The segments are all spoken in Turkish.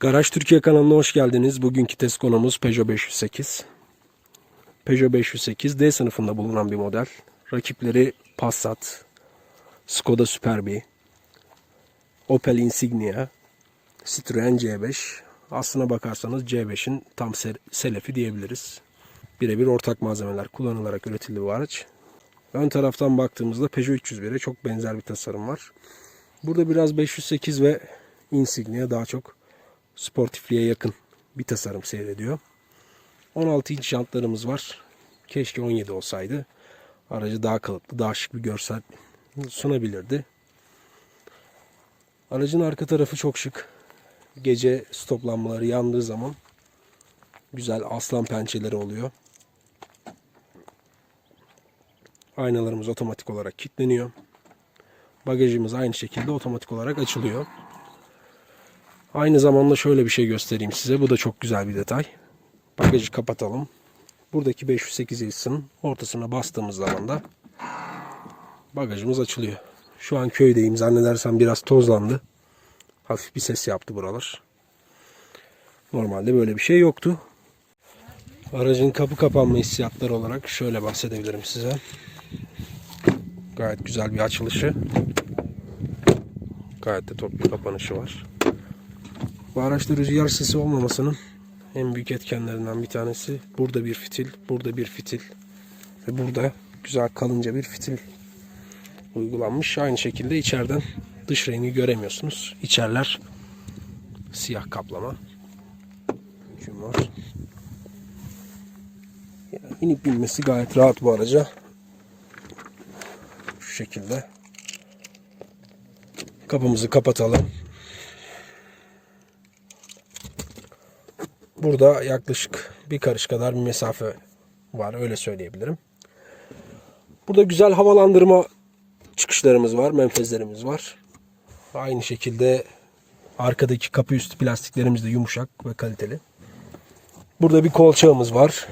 Garaj Türkiye kanalına hoş geldiniz. Bugünkü test konumuz Peugeot 508. Peugeot 508 D sınıfında bulunan bir model. Rakipleri Passat, Skoda Superb, Opel Insignia, Citroen C5. Aslına bakarsanız C5'in tam se- selefi diyebiliriz. Birebir ortak malzemeler kullanılarak üretildi bu araç. Ön taraftan baktığımızda Peugeot 301'e çok benzer bir tasarım var. Burada biraz 508 ve Insignia daha çok sportifliğe yakın bir tasarım seyrediyor. 16 inç jantlarımız var. Keşke 17 olsaydı. Aracı daha kalıplı, daha şık bir görsel sunabilirdi. Aracın arka tarafı çok şık. Gece stop lambaları yandığı zaman güzel aslan pençeleri oluyor. Aynalarımız otomatik olarak kilitleniyor. Bagajımız aynı şekilde otomatik olarak açılıyor. Aynı zamanda şöyle bir şey göstereyim size. Bu da çok güzel bir detay. Bagajı kapatalım. Buradaki 508 hissinin ortasına bastığımız zaman da bagajımız açılıyor. Şu an köydeyim. Zannedersem biraz tozlandı. Hafif bir ses yaptı buralar. Normalde böyle bir şey yoktu. Aracın kapı kapanma hissiyatları olarak şöyle bahsedebilirim size. Gayet güzel bir açılışı. Gayet de top bir kapanışı var. Bu araçta rüzgar sesi olmamasının en büyük etkenlerinden bir tanesi. Burada bir fitil, burada bir fitil ve burada güzel kalınca bir fitil uygulanmış. Aynı şekilde içeriden dış rengi göremiyorsunuz. İçerler siyah kaplama. Hüküm var. Yani inip binmesi gayet rahat bu araca. Şu şekilde. Kapımızı kapatalım. Burada yaklaşık bir karış kadar bir mesafe var öyle söyleyebilirim. Burada güzel havalandırma çıkışlarımız var, menfezlerimiz var. Aynı şekilde arkadaki kapı üstü plastiklerimiz de yumuşak ve kaliteli. Burada bir kolçağımız var.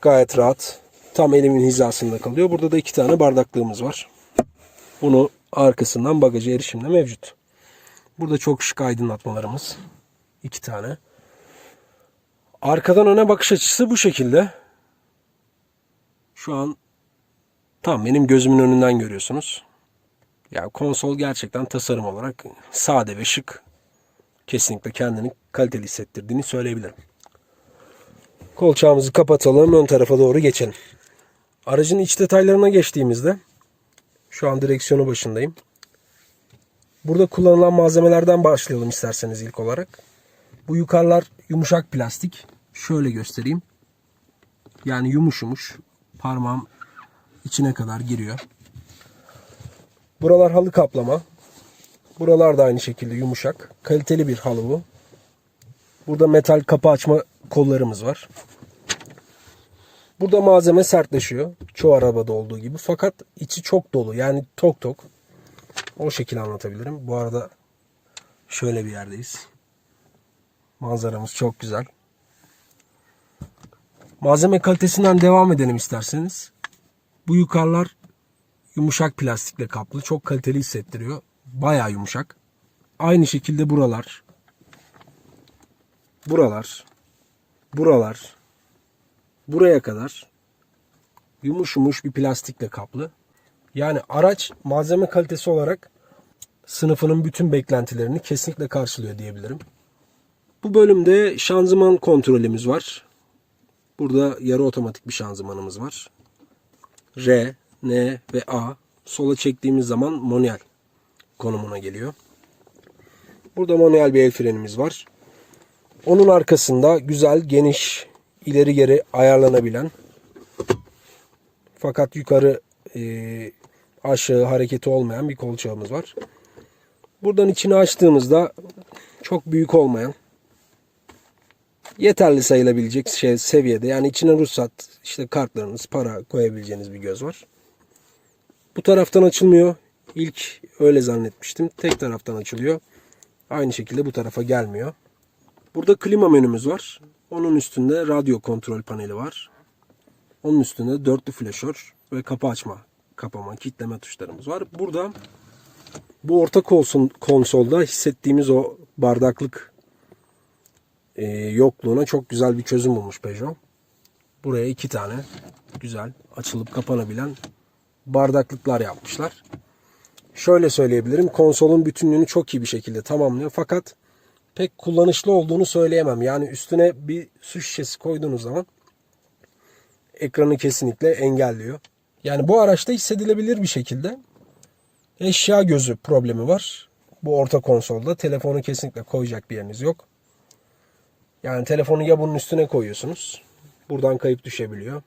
Gayet rahat. Tam elimin hizasında kalıyor. Burada da iki tane bardaklığımız var. Bunu arkasından bagaja erişimde mevcut. Burada çok şık aydınlatmalarımız. İki tane. Arkadan öne bakış açısı bu şekilde. Şu an tam benim gözümün önünden görüyorsunuz. Ya konsol gerçekten tasarım olarak sade ve şık. Kesinlikle kendini kaliteli hissettirdiğini söyleyebilirim. Kolçağımızı kapatalım. Ön tarafa doğru geçelim. Aracın iç detaylarına geçtiğimizde şu an direksiyonu başındayım. Burada kullanılan malzemelerden başlayalım isterseniz ilk olarak. Bu yukarılar yumuşak plastik. Şöyle göstereyim. Yani yumuş yumuş. Parmağım içine kadar giriyor. Buralar halı kaplama. Buralar da aynı şekilde yumuşak. Kaliteli bir halı bu. Burada metal kapı açma kollarımız var. Burada malzeme sertleşiyor. Çoğu arabada olduğu gibi. Fakat içi çok dolu. Yani tok tok. O şekilde anlatabilirim. Bu arada şöyle bir yerdeyiz. Manzaramız çok güzel. Malzeme kalitesinden devam edelim isterseniz. Bu yukarılar yumuşak plastikle kaplı. Çok kaliteli hissettiriyor. Bayağı yumuşak. Aynı şekilde buralar. Buralar. Buralar. Buraya kadar yumuş yumuş bir plastikle kaplı. Yani araç malzeme kalitesi olarak sınıfının bütün beklentilerini kesinlikle karşılıyor diyebilirim. Bu bölümde şanzıman kontrolümüz var. Burada yarı otomatik bir şanzımanımız var. R, N ve A. Sola çektiğimiz zaman manuel konumuna geliyor. Burada manuel bir el frenimiz var. Onun arkasında güzel, geniş, ileri geri ayarlanabilen fakat yukarı e, aşağı hareketi olmayan bir kolçağımız var. Buradan içini açtığımızda çok büyük olmayan yeterli sayılabilecek şey seviyede. Yani içine ruhsat, işte kartlarınız, para koyabileceğiniz bir göz var. Bu taraftan açılmıyor. İlk öyle zannetmiştim. Tek taraftan açılıyor. Aynı şekilde bu tarafa gelmiyor. Burada klima menümüz var. Onun üstünde radyo kontrol paneli var. Onun üstünde dörtlü flaşör ve kapı açma, kapama, kilitleme tuşlarımız var. Burada bu orta konsolda hissettiğimiz o bardaklık e, yokluğuna çok güzel bir çözüm bulmuş Peugeot. Buraya iki tane güzel açılıp kapanabilen bardaklıklar yapmışlar. Şöyle söyleyebilirim. Konsolun bütünlüğünü çok iyi bir şekilde tamamlıyor. Fakat pek kullanışlı olduğunu söyleyemem. Yani üstüne bir su şişesi koyduğunuz zaman ekranı kesinlikle engelliyor. Yani bu araçta hissedilebilir bir şekilde eşya gözü problemi var. Bu orta konsolda telefonu kesinlikle koyacak bir yeriniz yok. Yani telefonu ya bunun üstüne koyuyorsunuz. Buradan kayıp düşebiliyor.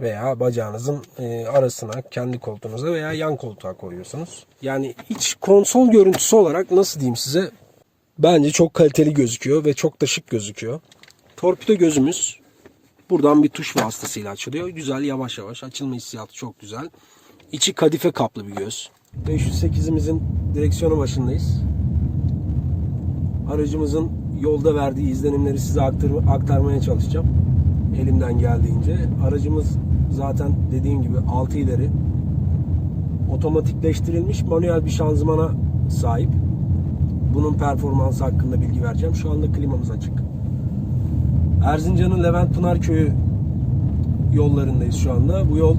Veya bacağınızın e, arasına, kendi koltuğunuza veya yan koltuğa koyuyorsunuz. Yani iç konsol görüntüsü olarak nasıl diyeyim size? Bence çok kaliteli gözüküyor ve çok da şık gözüküyor. Torpido gözümüz buradan bir tuş vasıtasıyla açılıyor. Güzel yavaş yavaş açılma hissiyatı çok güzel. İçi kadife kaplı bir göz. 508'imizin direksiyonu başındayız. Aracımızın yolda verdiği izlenimleri size aktar- aktarmaya çalışacağım. Elimden geldiğince. Aracımız zaten dediğim gibi 6 ileri otomatikleştirilmiş manuel bir şanzımana sahip. Bunun performansı hakkında bilgi vereceğim. Şu anda klimamız açık. Erzincan'ın Levent Pınar Köyü yollarındayız şu anda. Bu yol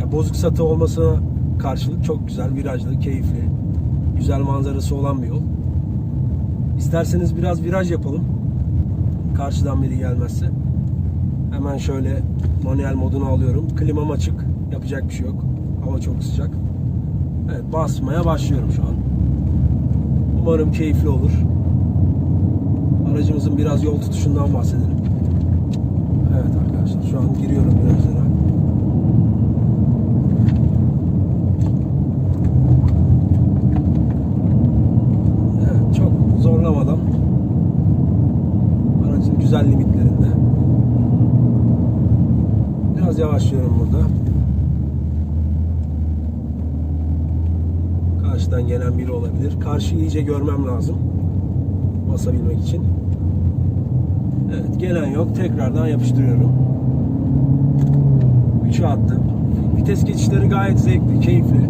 ya bozuk satı olmasına karşılık çok güzel, virajlı, keyifli, güzel manzarası olan bir yol. İsterseniz biraz viraj yapalım. Karşıdan biri gelmezse. Hemen şöyle manuel modunu alıyorum. Klimam açık. Yapacak bir şey yok. Hava çok sıcak. Evet basmaya başlıyorum şu an. Umarım keyifli olur. Aracımızın biraz yol tutuşundan bahsedelim. Evet arkadaşlar şu an giriyorum virajlara. Evet çok zorlamadan aracın güzel limitlerinde. Biraz yavaşlıyorum burada. Karşıdan gelen biri olabilir. Karşıyı iyice görmem lazım. Basabilmek için. Evet gelen yok. Tekrardan yapıştırıyorum. 3'e attım. Vites geçişleri gayet zevkli, keyifli.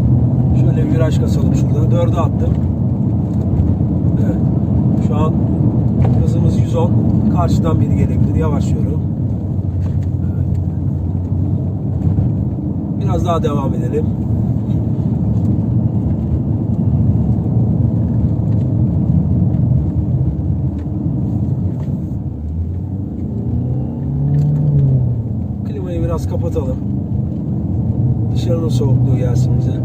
Şöyle bir viraj kasalım şurada. 4'e attım. Evet. Şu an hızımız 110. Karşıdan biri gelebilir. Yavaşlıyorum. Evet. Biraz daha devam edelim. Biraz kapatalım. Dışarının soğukluğu gelsin bize.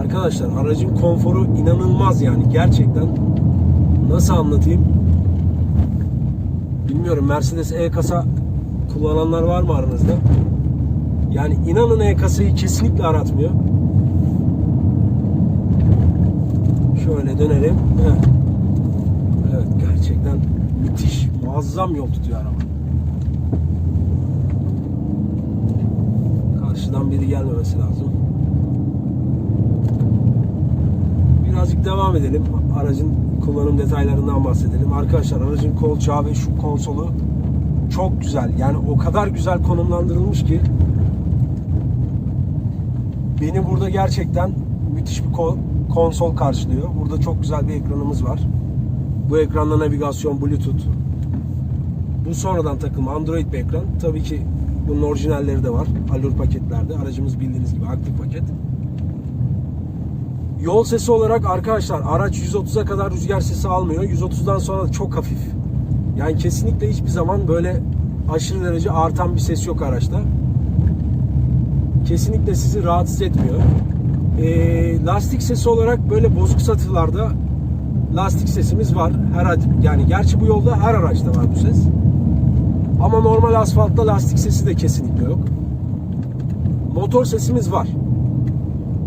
Arkadaşlar aracın konforu inanılmaz yani gerçekten nasıl anlatayım bilmiyorum Mercedes E-kasa kullananlar var mı aranızda? Yani inanın E-kasayı kesinlikle aratmıyor. Şöyle dönelim. Evet. Gerçekten müthiş muazzam yol tutuyor araba. Karşıdan biri gelmemesi lazım. Birazcık devam edelim. Aracın kullanım detaylarından bahsedelim. Arkadaşlar aracın kolçağı ve şu konsolu çok güzel. Yani o kadar güzel konumlandırılmış ki beni burada gerçekten müthiş bir ko- konsol karşılıyor. Burada çok güzel bir ekranımız var. Bu ekranda navigasyon, bluetooth. Bu sonradan takılma Android bir ekran. Tabii ki bunun orijinalleri de var. Allure paketlerde. Aracımız bildiğiniz gibi aktif paket. Yol sesi olarak arkadaşlar araç 130'a kadar rüzgar sesi almıyor. 130'dan sonra çok hafif. Yani kesinlikle hiçbir zaman böyle aşırı derece artan bir ses yok araçta. Kesinlikle sizi rahatsız etmiyor. Ee, lastik sesi olarak böyle bozuk satılarda lastik sesimiz var. Her yani gerçi bu yolda her araçta var bu ses. Ama normal asfaltta lastik sesi de kesinlikle yok. Motor sesimiz var.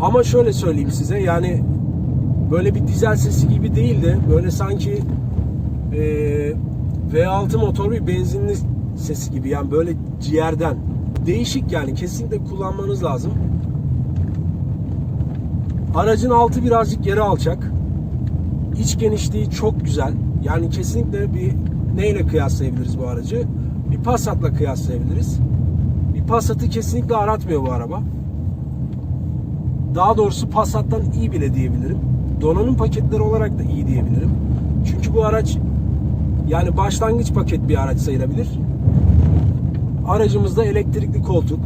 Ama şöyle söyleyeyim size yani böyle bir dizel sesi gibi değil de böyle sanki e, V6 motor bir benzinli sesi gibi yani böyle ciğerden değişik yani kesinlikle kullanmanız lazım. Aracın altı birazcık yere alçak. İç genişliği çok güzel. Yani kesinlikle bir neyle kıyaslayabiliriz bu aracı? Bir Passat'la kıyaslayabiliriz. Bir Passat'ı kesinlikle aratmıyor bu araba. Daha doğrusu Passat'tan iyi bile diyebilirim. donanım paketleri olarak da iyi diyebilirim. Çünkü bu araç yani başlangıç paket bir araç sayılabilir. Aracımızda elektrikli koltuk,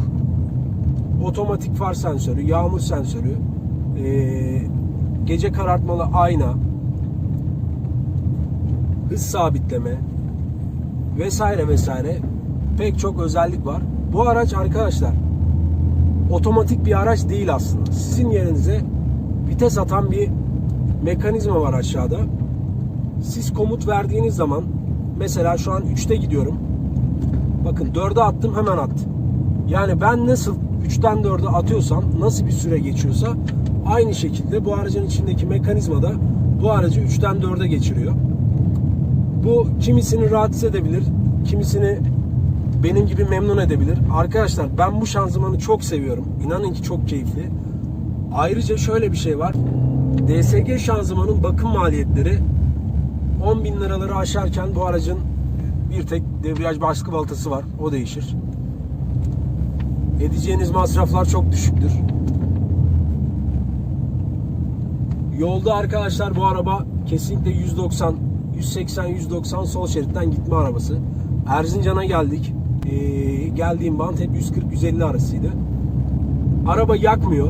otomatik far sensörü, yağmur sensörü, gece karartmalı ayna, hız sabitleme vesaire vesaire pek çok özellik var. Bu araç arkadaşlar otomatik bir araç değil aslında. Sizin yerinize vites atan bir mekanizma var aşağıda. Siz komut verdiğiniz zaman mesela şu an 3'te gidiyorum. Bakın 4'e attım hemen attı. Yani ben nasıl 3'ten 4'e atıyorsam nasıl bir süre geçiyorsa aynı şekilde bu aracın içindeki mekanizma da bu aracı 3'ten 4'e geçiriyor. Bu kimisini rahatsız edebilir, kimisini benim gibi memnun edebilir. Arkadaşlar ben bu şanzımanı çok seviyorum. İnanın ki çok keyifli. Ayrıca şöyle bir şey var. DSG şanzımanın bakım maliyetleri 10 bin liraları aşarken bu aracın bir tek debriyaj baskı baltası var. O değişir. Edeceğiniz masraflar çok düşüktür. Yolda arkadaşlar bu araba kesinlikle 190, 180, 190 sol şeritten gitme arabası. Erzincan'a geldik. Ee, geldiğim band hep 140-150 arasıydı. Araba yakmıyor.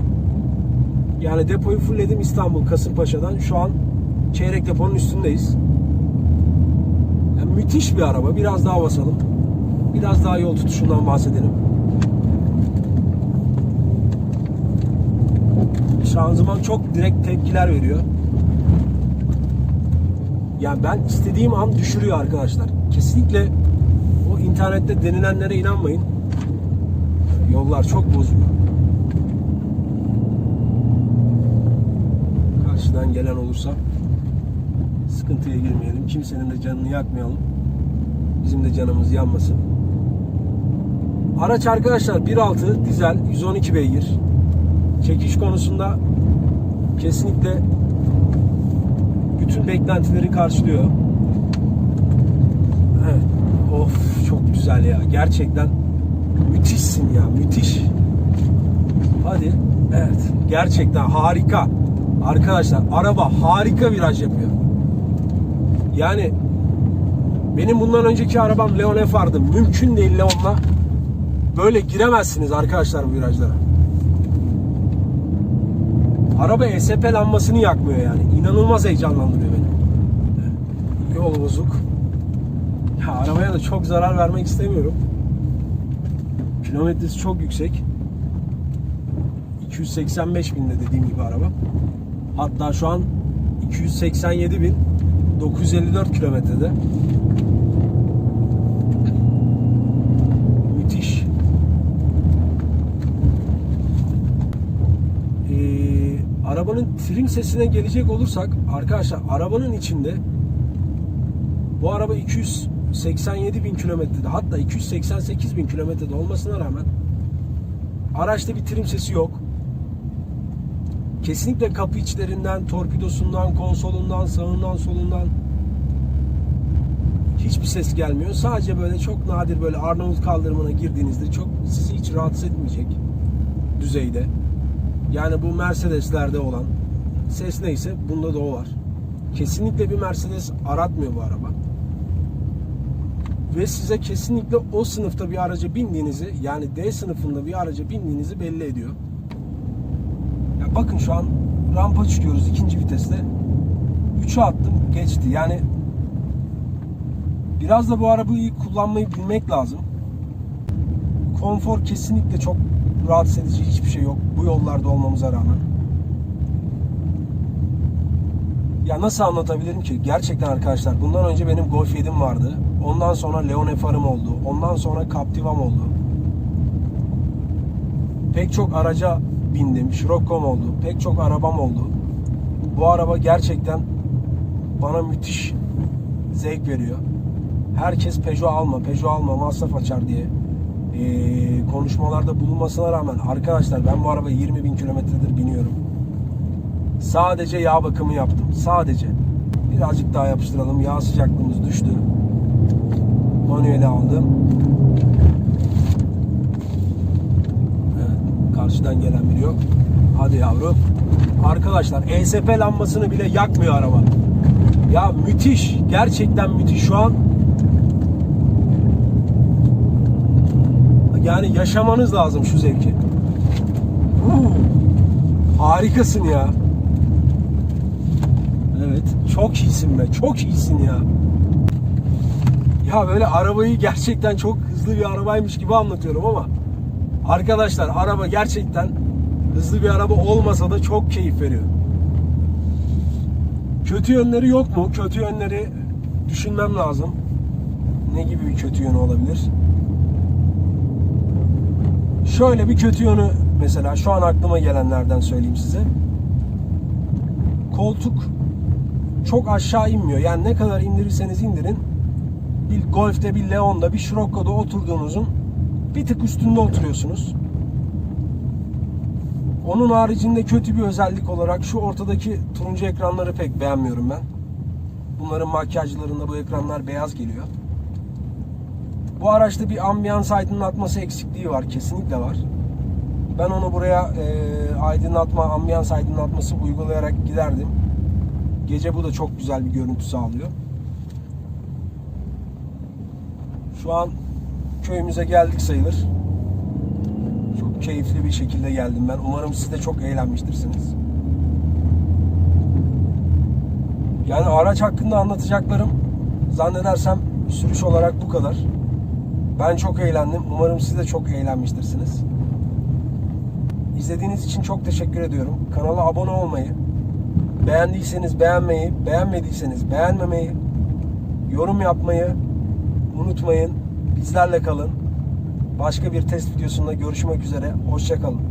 Yani depoyu fullledim İstanbul Kasımpaşa'dan. Şu an çeyrek deponun üstündeyiz. Yani müthiş bir araba. Biraz daha basalım. Biraz daha yol tutuşundan bahsedelim. Şanzıman çok direkt tepkiler veriyor. Yani ben istediğim an düşürüyor arkadaşlar. Kesinlikle o internette denilenlere inanmayın. Yollar çok bozuyor. Karşıdan gelen olursa sıkıntıya girmeyelim. Kimsenin de canını yakmayalım. Bizim de canımız yanmasın. Araç arkadaşlar 1.6 dizel 112 beygir. Çekiş konusunda kesinlikle bütün beklentileri karşılıyor. Evet. Of çok güzel ya. Gerçekten müthişsin ya. Müthiş. Hadi. Evet. Gerçekten harika. Arkadaşlar araba harika viraj yapıyor. Yani benim bundan önceki arabam Leon F'ardı. Mümkün değil Leon'la. Böyle giremezsiniz arkadaşlar bu virajlara. Araba ESP lambasını yakmıyor yani. İnanılmaz heyecanlandırıyor beni. Yol bozuk. Ya arabaya da çok zarar vermek istemiyorum. Kilometresi çok yüksek. 285 binde dediğim gibi araba. Hatta şu an 287 bin 954 kilometrede. Müthiş. Ee, trim sesine gelecek olursak arkadaşlar arabanın içinde bu araba 287 bin kilometrede hatta 288 bin kilometrede olmasına rağmen araçta bir trim sesi yok. Kesinlikle kapı içlerinden, torpidosundan, konsolundan, sağından, solundan hiçbir ses gelmiyor. Sadece böyle çok nadir böyle Arnavut kaldırımına girdiğinizde çok sizi hiç rahatsız etmeyecek düzeyde. Yani bu Mercedes'lerde olan ses neyse bunda da o var. Kesinlikle bir Mercedes aratmıyor bu araba. Ve size kesinlikle o sınıfta bir araca bindiğinizi yani D sınıfında bir araca bindiğinizi belli ediyor. Ya bakın şu an rampa çıkıyoruz ikinci viteste. 3'e attım geçti. Yani biraz da bu arabayı kullanmayı bilmek lazım. Konfor kesinlikle çok rahatsız edici hiçbir şey yok. Bu yollarda olmamıza rağmen. Ya nasıl anlatabilirim ki? Gerçekten arkadaşlar bundan önce benim Golf 7'm vardı. Ondan sonra Leon F'arım oldu. Ondan sonra Captiva'm oldu. Pek çok araca bindim. Scirocco'm oldu. Pek çok arabam oldu. Bu araba gerçekten bana müthiş zevk veriyor. Herkes Peugeot alma, Peugeot alma, masraf açar diye ee, konuşmalarda bulunmasına rağmen arkadaşlar ben bu araba 20 bin kilometredir biniyorum. Sadece yağ bakımı yaptım. Sadece. Birazcık daha yapıştıralım. Yağ sıcaklığımız düştü. Manueli aldım. Evet. Karşıdan gelen biri yok. Hadi yavrum. Arkadaşlar ESP lambasını bile yakmıyor araba. Ya müthiş. Gerçekten müthiş şu an. Yani yaşamanız lazım şu zevki. Huu. Harikasın ya. Evet. Çok iyisin be. Çok iyisin ya. Ya böyle arabayı gerçekten çok hızlı bir arabaymış gibi anlatıyorum ama arkadaşlar araba gerçekten hızlı bir araba olmasa da çok keyif veriyor. Kötü yönleri yok mu? Kötü yönleri düşünmem lazım. Ne gibi bir kötü yönü olabilir? Şöyle bir kötü yönü mesela şu an aklıma gelenlerden söyleyeyim size. Koltuk çok aşağı inmiyor. Yani ne kadar indirirseniz indirin bir Golf'te, bir Leon'da, bir Scirocco'da oturduğunuzun bir tık üstünde oturuyorsunuz. Onun haricinde kötü bir özellik olarak şu ortadaki turuncu ekranları pek beğenmiyorum ben. Bunların makyajlarında bu ekranlar beyaz geliyor. Bu araçta bir ambiyans aydınlatması eksikliği var. Kesinlikle var. Ben onu buraya e, aydınlatma, ambiyans aydınlatması uygulayarak giderdim. Gece bu da çok güzel bir görüntü sağlıyor. Şu an köyümüze geldik sayılır. Çok keyifli bir şekilde geldim ben. Umarım siz de çok eğlenmiştirsiniz. Yani araç hakkında anlatacaklarım zannedersem sürüş olarak bu kadar. Ben çok eğlendim. Umarım siz de çok eğlenmiştirsiniz. İzlediğiniz için çok teşekkür ediyorum. Kanala abone olmayı, beğendiyseniz beğenmeyi, beğenmediyseniz beğenmemeyi, yorum yapmayı unutmayın. Bizlerle kalın. Başka bir test videosunda görüşmek üzere. Hoşçakalın.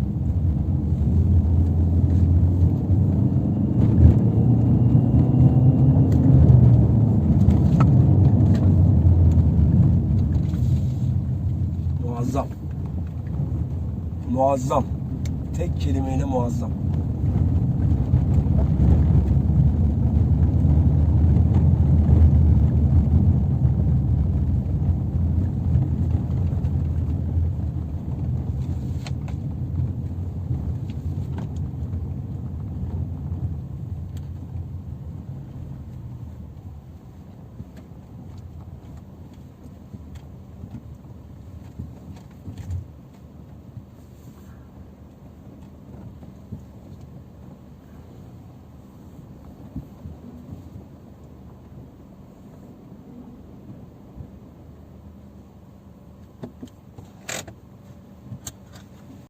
Muazzam. Muazzam. Tek kelimeyle muazzam.